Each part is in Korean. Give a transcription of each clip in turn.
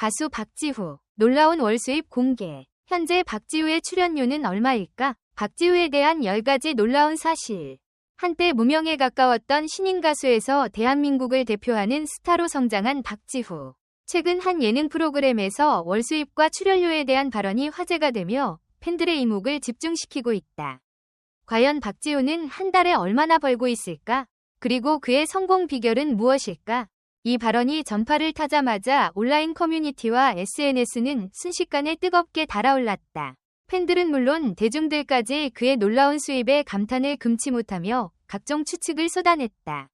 가수 박지후, 놀라운 월 수입 공개. 현재 박지후의 출연료는 얼마일까? 박지후에 대한 10가지 놀라운 사실. 한때 무명에 가까웠던 신인 가수에서 대한민국을 대표하는 스타로 성장한 박지후. 최근 한 예능 프로그램에서 월 수입과 출연료에 대한 발언이 화제가 되며 팬들의 이목을 집중시키고 있다. 과연 박지우는 한 달에 얼마나 벌고 있을까? 그리고 그의 성공 비결은 무엇일까? 이 발언이 전파를 타자마자 온라인 커뮤니티와 SNS는 순식간에 뜨겁게 달아올랐다. 팬들은 물론 대중들까지 그의 놀라운 수입에 감탄을 금치 못하며 각종 추측을 쏟아냈다.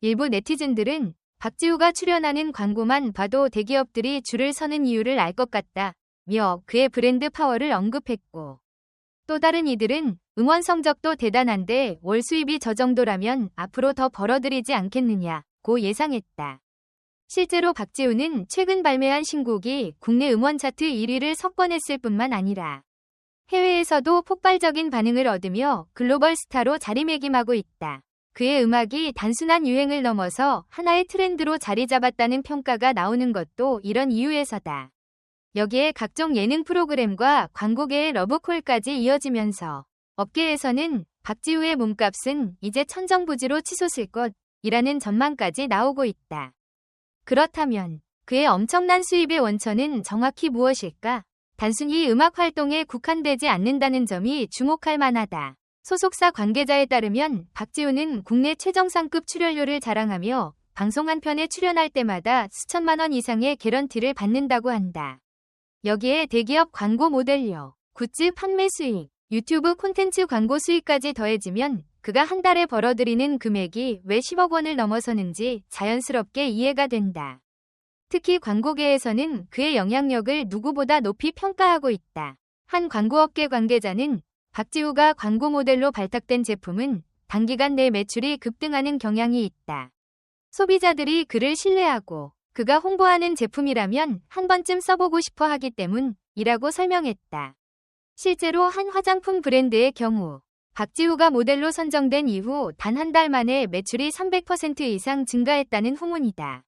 일부 네티즌들은 박지우가 출연하는 광고만 봐도 대기업들이 줄을 서는 이유를 알 것 같다. 며 그의 브랜드 파워를 언급했고 또 다른 이들은 응원 성적도 대단한데 월 수입이 저 정도라면 앞으로 더 벌어들이지 않겠느냐 고 예상했다. 실제로 박지우는 최근 발매한 신곡이 국내 음원 차트 1위를 석권했을 뿐만 아니라 해외에서도 폭발적인 반응을 얻으며 글로벌 스타로 자리매김하고 있다. 그의 음악이 단순한 유행을 넘어서 하나의 트렌드로 자리 잡았다는 평가가 나오는 것도 이런 이유에서다. 여기에 각종 예능 프로그램과 광고계의 러브콜까지 이어지면서 업계에서는 박지우의 몸값은 이제 천정부지로 치솟을 것이라는 전망까지 나오고 있다. 그렇다면 그의 엄청난 수입의 원천은 정확히 무엇일까? 단순히 음악 활동에 국한되지 않는다는 점이 주목할 만하다. 소속사 관계자에 따르면 박지우는 국내 최정상급 출연료를 자랑하며 방송 한 편에 출연할 때마다 수천만 원 이상의 개런티를 받는다고 한다. 여기에 대기업 광고 모델료, 굿즈 판매 수익, 유튜브 콘텐츠 광고 수익까지 더해지면 그가 한 달에 벌어들이는 금액이 왜 10억 원을 넘어서는지 자연스럽게 이해가 된다. 특히 광고계에서는 그의 영향력을 누구보다 높이 평가하고 있다. 한 광고업계 관계자는 박지우가 광고 모델로 발탁된 제품은 단기간 내 매출이 급등하는 경향이 있다. 소비자들이 그를 신뢰하고 그가 홍보하는 제품이라면 한 번쯤 써보고 싶어 하기 때문이라고 설명했다. 실제로 한 화장품 브랜드의 경우 박지우가 모델로 선정된 이후 단 한 달 만에 매출이 300% 이상 증가했다는 후문이다.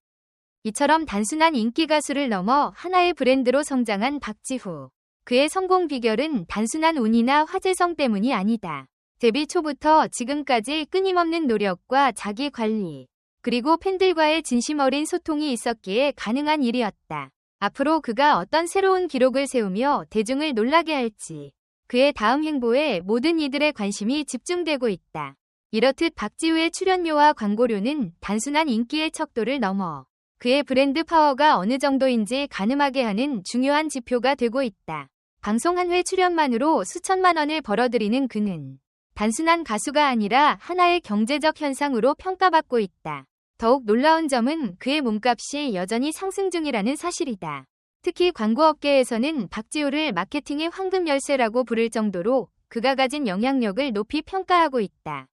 이처럼 단순한 인기 가수를 넘어 하나의 브랜드로 성장한 박지후. 그의 성공 비결은 단순한 운이나 화제성 때문이 아니다. 데뷔 초부터 지금까지 끊임없는 노력과 자기 관리, 그리고 팬들과의 진심 어린 소통이 있었기에 가능한 일이었다. 앞으로 그가 어떤 새로운 기록을 세우며 대중을 놀라게 할지 그의 다음 행보에 모든 이들의 관심이 집중되고 있다. 이렇듯 박지우의 출연료와 광고료는 단순한 인기의 척도를 넘어 그의 브랜드 파워가 어느 정도인지 가늠하게 하는 중요한 지표가 되고 있다. 방송 한 회 출연만으로 수천만 원을 벌어들이는 그는 단순한 가수가 아니라 하나의 경제적 현상으로 평가받고 있다. 더욱 놀라운 점은 그의 몸값이 여전히 상승 중이라는 사실이다. 특히 광고업계에서는 박지우를 마케팅의 황금 열쇠라고 부를 정도로 그가 가진 영향력을 높이 평가하고 있다.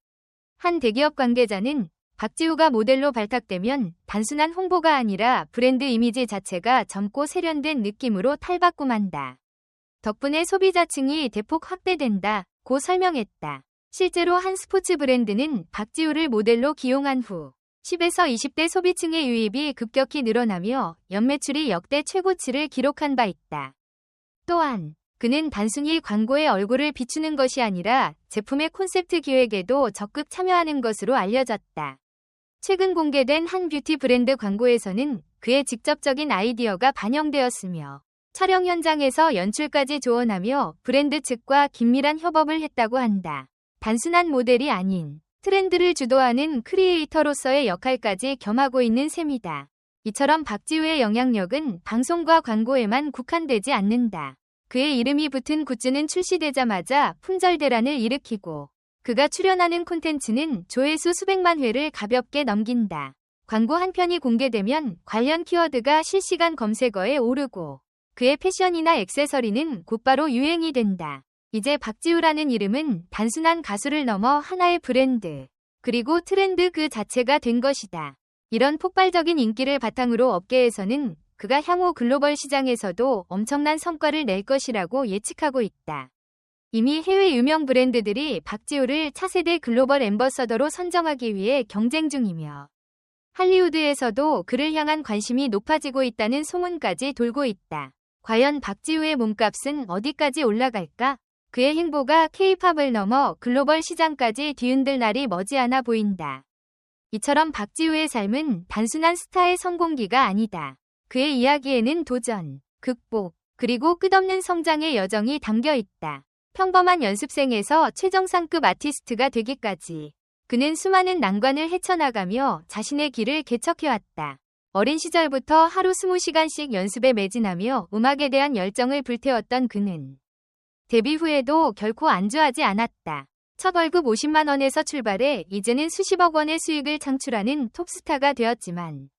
한 대기업 관계자는 박지우가 모델로 발탁되면 단순한 홍보가 아니라 브랜드 이미지 자체가 젊고 세련된 느낌으로 탈바꿈한다. 덕분에 소비자층이 대폭 확대된다. 고 설명했다. 실제로 한 스포츠 브랜드는 박지우를 모델로 기용한 후 10에서 20대 소비층의 유입이 급격히 늘어나며 연매출이 역대 최고치를 기록한 바 있다. 또한 그는 단순히 광고에 얼굴을 비추는 것이 아니라 제품의 콘셉트 기획에도 적극 참여하는 것으로 알려졌다. 최근 공개된 한 뷰티 브랜드 광고에서는 그의 직접적인 아이디어가 반영되었으며 촬영 현장에서 연출까지 조언하며 브랜드 측과 긴밀한 협업을 했다고 한다. 단순한 모델이 아닌 트렌드를 주도하는 크리에이터로서의 역할까지 겸하고 있는 셈이다. 이처럼 박지우의 영향력은 방송과 광고에만 국한되지 않는다. 그의 이름이 붙은 굿즈는 출시되자마자 품절대란을 일으키고 그가 출연하는 콘텐츠는 조회수 수백만 회를 가볍게 넘긴다. 광고 한 편이 공개되면 관련 키워드가 실시간 검색어에 오르고 그의 패션이나 액세서리는 곧바로 유행이 된다. 이제 박지우라는 이름은 단순한 가수를 넘어 하나의 브랜드, 그리고 트렌드 그 자체가 된 것이다. 이런 폭발적인 인기를 바탕으로 업계에서는 그가 향후 글로벌 시장에서도 엄청난 성과를 낼 것이라고 예측하고 있다. 이미 해외 유명 브랜드들이 박지우를 차세대 글로벌 엠버서더로 선정하기 위해 경쟁 중이며 할리우드에서도 그를 향한 관심이 높아지고 있다는 소문까지 돌고 있다. 과연 박지우의 몸값은 어디까지 올라갈까? 그의 행보가 K-팝을 넘어 글로벌 시장까지 뒤흔들 날이 머지않아 보인다. 이처럼 박지우의 삶은 단순한 스타의 성공기가 아니다. 그의 이야기에는 도전, 극복, 그리고 끝없는 성장의 여정이 담겨 있다. 평범한 연습생에서 최정상급 아티스트가 되기까지 그는 수많은 난관을 헤쳐나가며 자신의 길을 개척해왔다. 어린 시절부터 하루 20시간씩 연습에 매진하며 음악에 대한 열정을 불태웠던 그는 데뷔 후에도 결코 안주하지 않았다. 첫 월급 50만 원에서 출발해 이제는 수십억 원의 수익을 창출하는 톱스타가 되었지만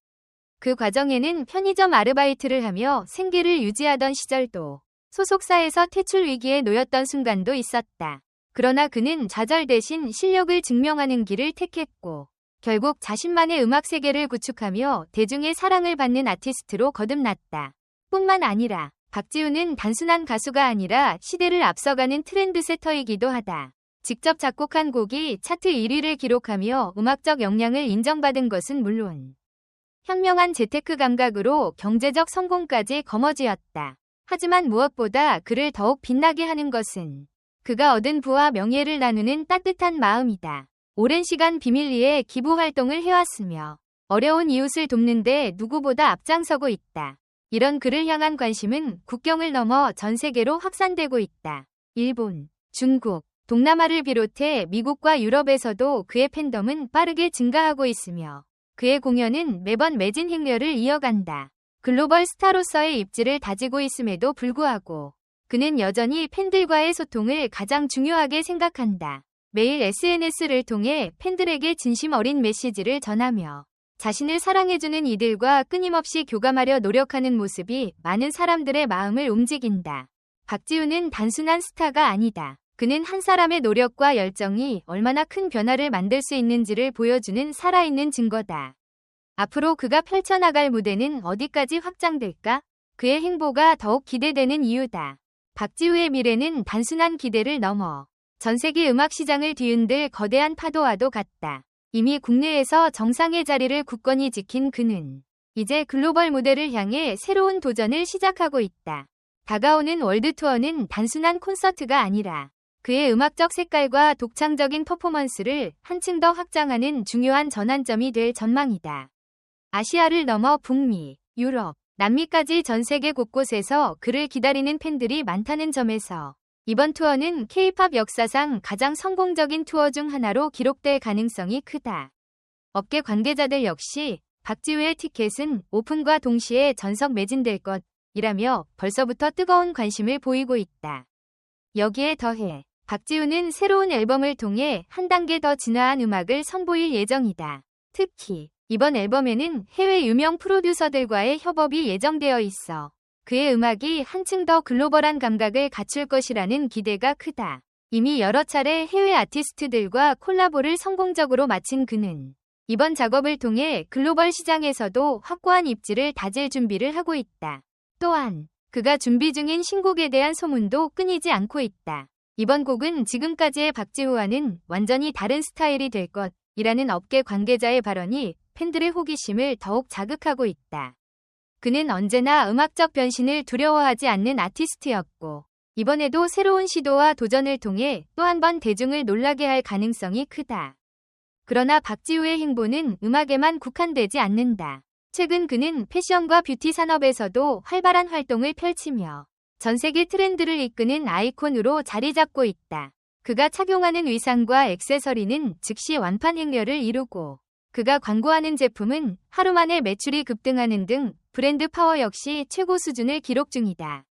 그 과정에는 편의점 아르바이트를 하며 생계를 유지하던 시절도 소속사에서 퇴출 위기에 놓였던 순간도 있었다. 그러나 그는 좌절 대신 실력을 증명하는 길을 택했고 결국 자신만의 음악 세계를 구축하며 대중의 사랑을 받는 아티스트로 거듭났다. 뿐만 아니라 박지우는 단순한 가수가 아니라 시대를 앞서가는 트렌드세터이기도 하다. 직접 작곡한 곡이 차트 1위를 기록하며 음악적 역량을 인정받은 것은 물론 현명한 재테크 감각으로 경제적 성공까지 거머쥐었다. 하지만 무엇보다 그를 더욱 빛나게 하는 것은 그가 얻은 부와 명예를 나누는 따뜻한 마음이다. 오랜 시간 비밀리에 기부 활동을 해왔으며 어려운 이웃을 돕는데 누구보다 앞장서고 있다. 이런 그를 향한 관심은 국경을 넘어 전 세계로 확산되고 있다. 일본, 중국, 동남아를 비롯해 미국과 유럽에서도 그의 팬덤은 빠르게 증가하고 있으며 그의 공연은 매번 매진 행렬을 이어간다. 글로벌 스타로서의 입지를 다지고 있음에도 불구하고 그는 여전히 팬들과의 소통을 가장 중요하게 생각한다. 매일 SNS를 통해 팬들에게 진심 어린 메시지를 전하며 자신을 사랑해주는 이들과 끊임없이 교감하려 노력하는 모습이 많은 사람들의 마음을 움직인다. 박지우는 단순한 스타가 아니다. 그는 한 사람의 노력과 열정이 얼마나 큰 변화를 만들 수 있는지를 보여주는 살아있는 증거다. 앞으로 그가 펼쳐나갈 무대는 어디까지 확장될까? 그의 행보가 더욱 기대되는 이유다. 박지우의 미래는 단순한 기대를 넘어 전 세계 음악 시장을 뒤흔들 거대한 파도와도 같다. 이미 국내에서 정상의 자리를 굳건히 지킨 그는 이제 글로벌 무대를 향해 새로운 도전을 시작하고 있다. 다가오는 월드 투어는 단순한 콘서트가 아니라 그의 음악적 색깔과 독창적인 퍼포먼스를 한층 더 확장하는 중요한 전환점이 될 전망이다. 아시아를 넘어 북미, 유럽, 남미까지 전 세계 곳곳에서 그를 기다리는 팬들이 많다는 점에서 이번 투어는 K-팝 역사상 가장 성공적인 투어 중 하나로 기록될 가능성이 크다. 업계 관계자들 역시 박지우의 티켓은 오픈과 동시에 전석 매진될 것이라며 벌써부터 뜨거운 관심을 보이고 있다. 여기에 더해 박지우는 새로운 앨범을 통해 한 단계 더 진화한 음악을 선보일 예정이다. 특히 이번 앨범에는 해외 유명 프로듀서들과의 협업이 예정되어 있어 그의 음악이 한층 더 글로벌한 감각을 갖출 것이라는 기대가 크다. 이미 여러 차례 해외 아티스트들과 콜라보를 성공적으로 마친 그는 이번 작업을 통해 글로벌 시장에서도 확고한 입지를 다질 준비를 하고 있다. 또한 그가 준비 중인 신곡에 대한 소문도 끊이지 않고 있다. 이번 곡은 지금까지의 박지우와는 완전히 다른 스타일이 될 것이라는 업계 관계자의 발언이 팬들의 호기심을 더욱 자극하고 있다. 그는 언제나 음악적 변신을 두려워하지 않는 아티스트였고 이번에도 새로운 시도와 도전을 통해 또 한 번 대중을 놀라게 할 가능성이 크다. 그러나 박지우의 행보는 음악에만 국한되지 않는다. 최근 그는 패션과 뷰티 산업에서도 활발한 활동을 펼치며 전 세계 트렌드를 이끄는 아이콘으로 자리 잡고 있다. 그가 착용하는 의상과 액세서리는 즉시 완판 행렬을 이루고 그가 광고하는 제품은 하루 만에 매출이 급등하는 등 브랜드 파워 역시 최고 수준을 기록 중이다.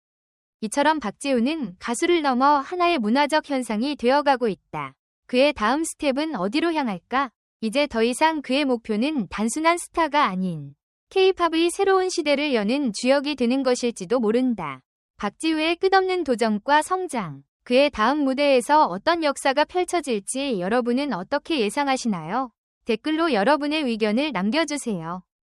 이처럼 박지우는 가수를 넘어 하나의 문화적 현상이 되어가고 있다. 그의 다음 스텝은 어디로 향할까? 이제 더 이상 그의 목표는 단순한 스타가 아닌 K-팝의 새로운 시대를 여는 주역이 되는 것일지도 모른다. 박지우의 끝없는 도전과 성장, 그의 다음 무대에서 어떤 역사가 펼쳐질지 여러분은 어떻게 예상하시나요? 댓글로 여러분의 의견을 남겨주세요.